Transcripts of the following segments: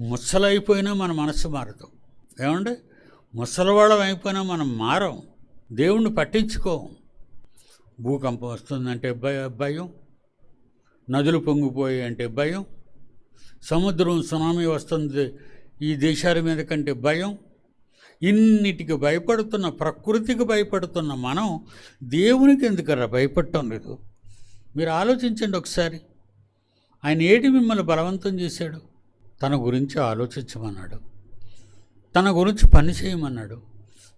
ముసలైపోయినా మన మనసు మారదు. ఏమండి? ముసలివాళ్ళం అయిపోయినా మనం మారం. దేవుణ్ణి పట్టించుకోం. భూకంపం వస్తుందంటే భయ భయం. నదులు పొంగిపోయి అంటే భయం. సముద్రం సునామీ వస్తుంది ఈ దేశాల మీద కంటే భయం. ఇన్నిటికి భయపడుతున్న ప్రకృతికి భయపడుతున్న మనం దేవునికి ఎందుకరా భయపడటం లేదు? మీరు ఆలోచించండి ఒకసారి. ఆయన ఏటి మిమ్మల్ని బలవంతం చేశాడు? తన గురించి ఆలోచించమన్నాడు. తన గురించి పని చేయమన్నాడు.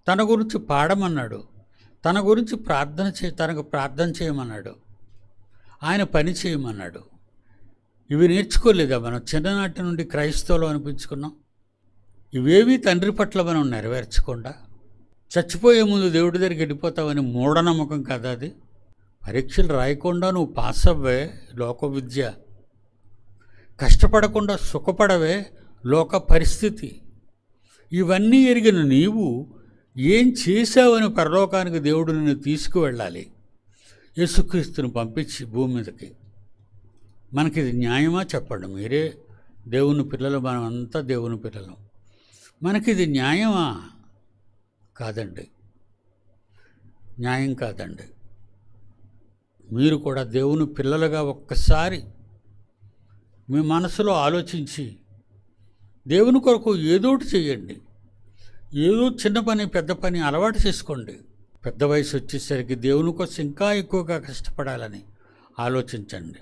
తన గురించి పాడమన్నాడు. తన గురించి ప్రార్థన చే తనకు ప్రార్థన చేయమన్నాడు. ఆయన పని చేయమన్నాడు. ఇవి నేర్చుకోలేదా మనం? చిన్ననాటి నుండి క్రైస్తవులు అనిపించుకున్నాం. ఇవేవి తండ్రి పట్ల మనం నెరవేర్చకుండా చచ్చిపోయే ముందు దేవుడి దగ్గరికి వెళ్ళిపోతావని మూఢనమ్మకం కదా అది? పరీక్షలు రాయకుండా నువ్వు పాస్ అవ్వే లోక విద్య కష్టపడకుండా సుఖపడవే లోక పరిస్థితి. ఇవన్నీ ఎరిగిన నీవు ఏం చేశావని పరలోకానికి దేవుడు నిన్ను తీసుకువెళ్ళాలి. యేసుక్రీస్తుని పంపించి భూమి మీదకి. మనకి ఇది న్యాయమా చెప్పండి మీరే? దేవుని పిల్లలు మనం అంతా దేవుని పిల్లలు. మనకి ఇది న్యాయమా? కాదండి. న్యాయం కాదండి. మీరు కూడా దేవుని పిల్లలుగా ఒక్కసారి మీ మనసులో ఆలోచించి దేవుని కొరకు ఏదోటి చేయండి. ఏదో చిన్న పని పెద్ద పని అలవాటు చేసుకోండి. పెద్ద వయసు వచ్చేసరికి దేవుని కోసం ఇంకా ఎక్కువగా కష్టపడాలని ఆలోచించండి.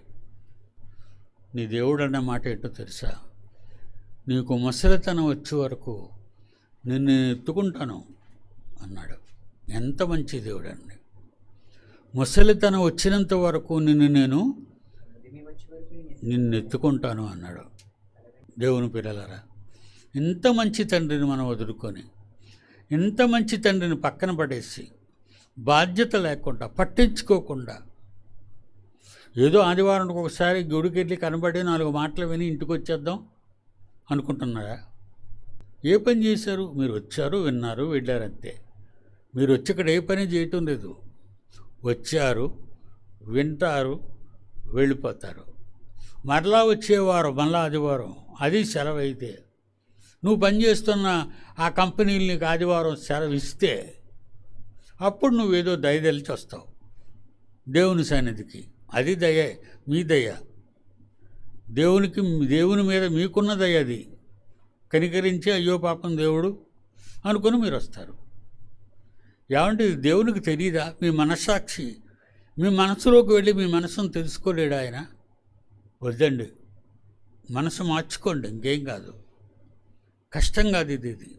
నీ దేవుడు అన్న మాట ఏంటో తెలుసా? నీకు ముసలితనం వచ్చే వరకు నిన్ను ఎత్తుకుంటాను అన్నాడు. ఎంత మంచి దేవుడు అండి. ముసలితనం వచ్చినంత వరకు నిన్ను నేను నిన్ను ఎత్తుకుంటాను అన్నాడు. దేవుని పిల్లలరా ఇంత మంచి తండ్రిని మనం వదులుకొని ఇంత మంచి తండ్రిని పక్కన పడేసి బాధ్యత లేకుండా పట్టించుకోకుండా ఏదో ఆదివారం ఒకసారి గుడికి వెళ్ళి కనబడి నాలుగు మాటలు విని ఇంటికి వచ్చేద్దాం అనుకుంటున్నారా? ఏ పని చేశారు? మీరు వచ్చారు విన్నారు వెళ్ళారంతే. మీరు వచ్చి ఇక్కడ ఏ పని చేయటం లేదు. వచ్చారు వింటారు వెళ్ళిపోతారు. మరలా వచ్చేవారం మళ్ళా ఆదివారం అది సెలవు అయితే నువ్వు పనిచేస్తున్న ఆ కంపెనీలు నీకు ఆదివారం సెలవు ఇస్తే అప్పుడు నువ్వేదో దయదలిచి వస్తావు. దేవుని సన్నిధికి. అది దయ మీ దయ. దేవునికి దేవుని మీద మీకున్న దయ అది. కనికరించి అయ్యో పాపం దేవుడు అనుకుని మీరు వస్తారు ఏమంటే ఇది దేవునికి తెలియదా మీ మనస్సాక్షి. మీ మనసులోకి వెళ్ళి మీ మనసును తెలుసుకోలేడు ఆయన. వద్దండి. మనసు మార్చుకోండి ఇంకేం కాదు. కష్టం కాదు ఇది ఇది.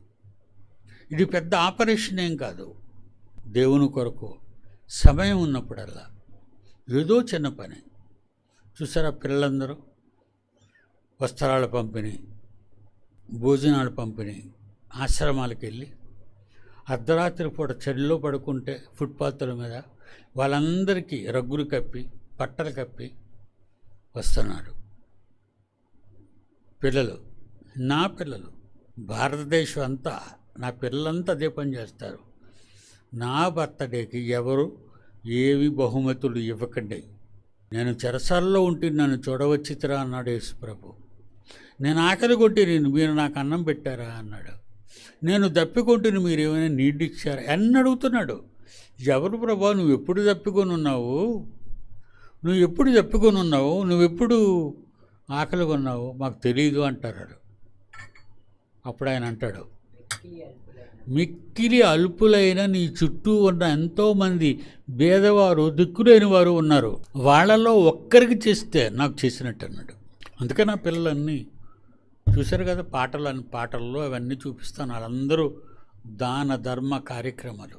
ఇది పెద్ద ఆపరేషన్ ఏం కాదు. దేవుని కొరకు సమయం ఉన్నప్పుడల్లా ఏదో చిన్న పని. చూసారా పిల్లలందరూ? వస్త్రాల పంపిణీ భోజనాల పంపిణీ ఆశ్రమాలకు వెళ్ళి అర్ధరాత్రి పూట చలిలో పడుకుంటే ఫుట్పాత్ల మీద వాళ్ళందరికీ రగ్గులు కప్పి పట్టలు కప్పి వస్తున్నారు. పిల్లలు నా పిల్లలు భారతదేశం అంతా నా పిల్లలంతా అదే పని చేస్తారు. నా బర్త్డేకి ఎవరు ఏవి బహుమతులు ఇవ్వకండి. నేను చెరసాల్లో ఉంటే నన్ను చూడవచ్చితిరా అన్నాడు యేసుప్రభు. నేను ఆకలి కొట్టి మీరు నాకు అన్నం పెట్టారా అన్నాడు. నేను దప్పికొంటిని మీరు ఏమైనా నీళ్ళు ఇచ్చారా? అని అడుగుతున్నాడు ఎవరు ప్రభా నువ్వు ఎప్పుడు దప్పికొని ఉన్నావు నువ్వు ఎప్పుడు చెప్పుకొని ఉన్నావు నువ్వు ఎప్పుడు ఆకలి కొన్నావు? మాకు తెలియదు అంటారు అప్పుడు ఆయన అంటాడు మిక్కిలి అల్పులైన నీ చుట్టూ ఉన్న ఎంతోమంది భేదవారు దిక్కులేని వారు ఉన్నారు. వాళ్ళలో ఒక్కరికి చేస్తే నాకు చేసినట్టు అన్నాడు. అందుకే నా పిల్లలన్నీ చూశారు కదా పాటలు అని పాటల్లో అవన్నీ చూపిస్తాను. వాళ్ళందరూ దాన ధర్మ కార్యక్రమాలు.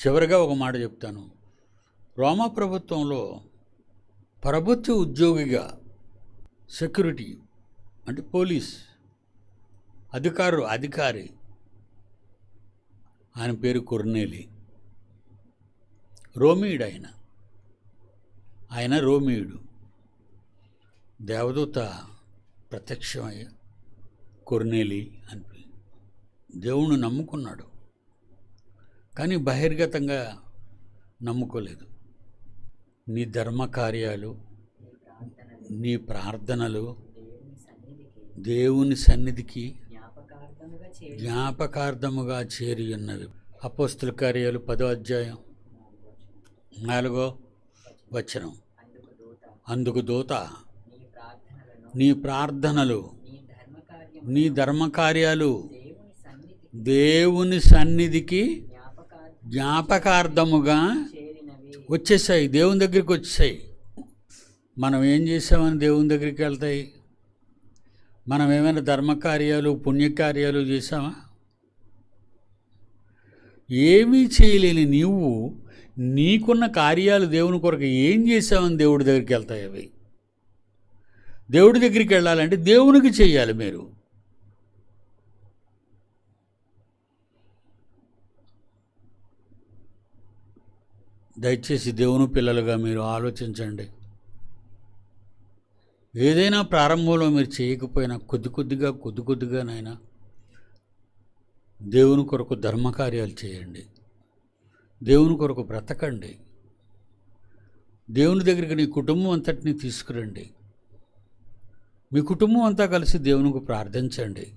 చివరిగా ఒక మాట చెప్తాను. రోమా ప్రభుత్వంలో ప్రభుత్వ ఉద్యోగిగా సెక్యూరిటీ అంటే పోలీస్ అధికారు అధికారి ఆయన పేరు కొర్నేలి. రోమీయుడు ఆయన. ఆయన రోమీయుడు. దేవదూత ప్రత్యక్షమయ్య కొర్నేలి అని దేవుణ్ణి నమ్ముకున్నాడు. కానీ బహిర్గతంగా నమ్ముకోలేదు. నీ ధర్మకార్యాలు నీ ప్రార్థనలు దేవుని సన్నిధికి జ్ఞాపకార్థముగా చేరి ఉన్నవి అపోస్తుల కార్యాలు పదో అధ్యాయం నాలుగో వచనం. అందుకు దూత నీ ప్రార్థనలు నీ ధర్మకార్యాలు దేవుని సన్నిధికి జ్ఞాపకార్థముగా వచ్చేసాయి దేవుని దగ్గరికి వచ్చేసాయి. మనం ఏం చేసామని దేవుని దగ్గరికి వెళ్తాయి? మనం ఏమైనా ధర్మకార్యాలు పుణ్యకార్యాలు చేసామా? ఏమీ చేయలేని నీవు నీకున్న కార్యాలు దేవుని కొరకు ఏం చేసామని దేవుడి దగ్గరికి వెళ్తాయి అవి. దేవుడి దగ్గరికి వెళ్ళాలంటే దేవునికి చేయాలి మీరు. దయచేసి దేవుని పిల్లలుగా మీరు ఆలోచించండి. ఏదైనా ప్రారంభంలో మీరు చేయకపోయినా కొద్ది కొద్దిగా కొద్ది కొద్దిగానైనా దేవుని కొరకు ధర్మకార్యాలు చేయండి. దేవుని కొరకు బ్రతకండి. దేవుని దగ్గరికి నీ కుటుంబం అంతటిని తీసుకురండి. మీ కుటుంబం అంతా కలిసి దేవునికి ప్రార్థించండి.